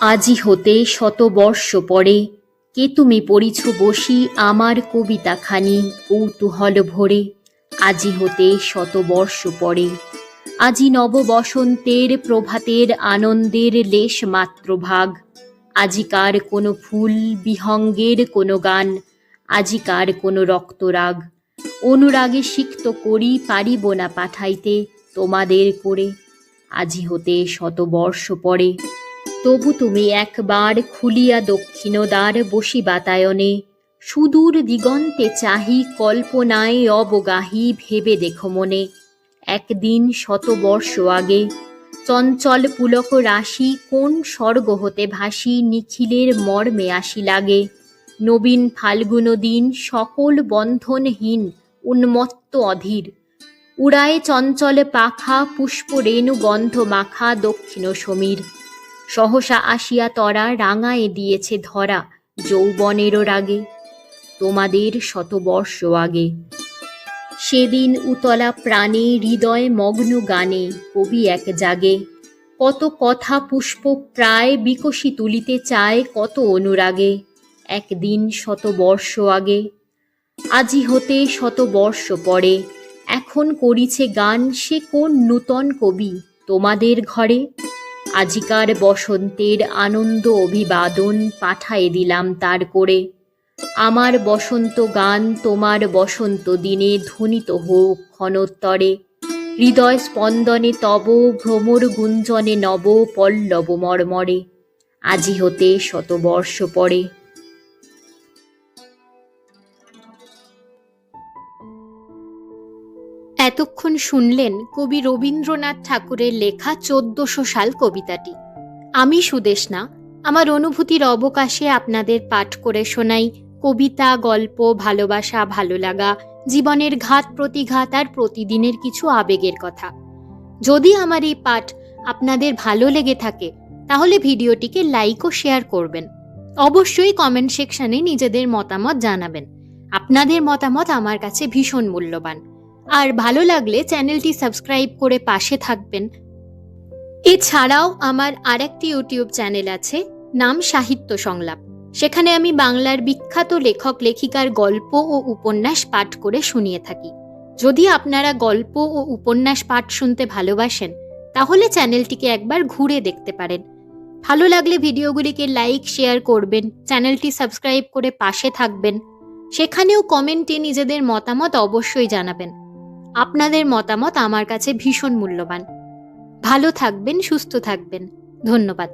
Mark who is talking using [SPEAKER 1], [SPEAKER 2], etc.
[SPEAKER 1] আজি হতে শতবর্ষ পরে, কে তুমি পড়িছ বসি আমার কবিতাখানি কৌতূহল ভরে? আজি হতে শতবর্ষ পরে, আজি নব বসন্তের প্রভাতের আনন্দের লেশ মাত্র ভাগ। আজিকার কোনো ফুল বিহঙ্গের কোনো গান, আজিকার কোনো রক্তরাগ। অনুরাগে সিক্ত করি পারিব না পাঠাইতে তোমাদের করে, আজি হতে শতবর্ষ পরে। তবু তুমি একবার খুলিয়া দক্ষিণ দ্বার বসি বাতায়নে সুদূর দিগন্তে চাহি কল্পনায় অবগাহি ভেবে দেখো মনে। একদিন শতবর্ষ আগে চঞ্চল পুলক রাশি কোন স্বর্গ হতে ভাসি নিখিলের মর্মে আসি লাগে নবীন ফাল্গুন দিন সকল বন্ধনহীন উন্মত্ত অধীর। উড়ায় চঞ্চল পাখা পুষ্প রেণু গন্ধ মাখা দক্ষিণ সমীর। সহসা আসিয়া তরা রাঙায়ে দিয়েছে ধরা যৌবনেরও রাগে, তোমাদের শতবর্ষ আগে। সেদিন উতলা প্রাণে, হৃদয় মগ্ন গানে, কবি এক জাগে, কত কথা পুষ্প প্রায় বিকশি তুলিতে চায়, কত অনুরাগে, একদিন শতবর্ষ আগে। আজি হতে শতবর্ষ পরে, এখন করিছে গান সে কোন নূতন কবি তোমাদের ঘরে? আজিকার বসন্তের আনন্দ অভিবাদন পাঠায়ে দিলাম তার করে। আমার বসন্ত গান তোমার বসন্ত দিনে ধ্বনিত হোক ক্ষণোত্তরে। হৃদয় স্পন্দনে তব ভ্রমর গুঞ্জনে নব পল্লব মর্মরে। আজি হতে শতবর্ষ পরে। এতক্ষণ শুনলেন কবি রবীন্দ্রনাথ ঠাকুরের লেখা চোদ্দশো সাল কবিতাটি। আমি সুদেশনা, আমার অনুভূতির অবকাশে আপনাদের পাঠ করে শোনাই কবিতা, গল্প, ভালোবাসা, ভালো লাগা, জীবনের ঘাত, প্রতিঘাত আর প্রতিদিনের কিছু আবেগের কথা। যদি আমার এই পাঠ আপনাদের ভালো লেগে থাকে, তাহলে ভিডিওটিকে লাইক ও শেয়ার করবেন। অবশ্যই কমেন্ট সেকশনে নিজেদের মতামত জানাবেন। আপনাদের মতামত আমার কাছে ভীষণ মূল্যবান। আর ভালো লাগলে চ্যানেলটি সাবস্ক্রাইব করে পাশে থাকবেন। এছাড়াও আমার আরেকটি ইউটিউব চ্যানেল আছে, নাম সাহিত্য সংলাপ। সেখানে আমি বাংলার বিখ্যাত লেখক, লেখিকার গল্প ও উপন্যাস পাঠ করে শুনিয়ে থাকি। যদি আপনারা গল্প ও উপন্যাস পাঠ শুনতে ভালোবাসেন, তাহলে চ্যানেলটিকে একবার ঘুরে দেখতে পারেন। ভালো লাগলে ভিডিওগুলিকে লাইক, শেয়ার করবেন, চ্যানেলটি সাবস্ক্রাইব করে পাশে থাকবেন। সেখানেও কমেন্টে নিজেদের মতামত অবশ্যই জানাবেন। আপনাদের মতামত আমার কাছে ভীষণ মূল্যবান। ভালো থাকবেন সুস্থ থাকবেন। ধন্যবাদ।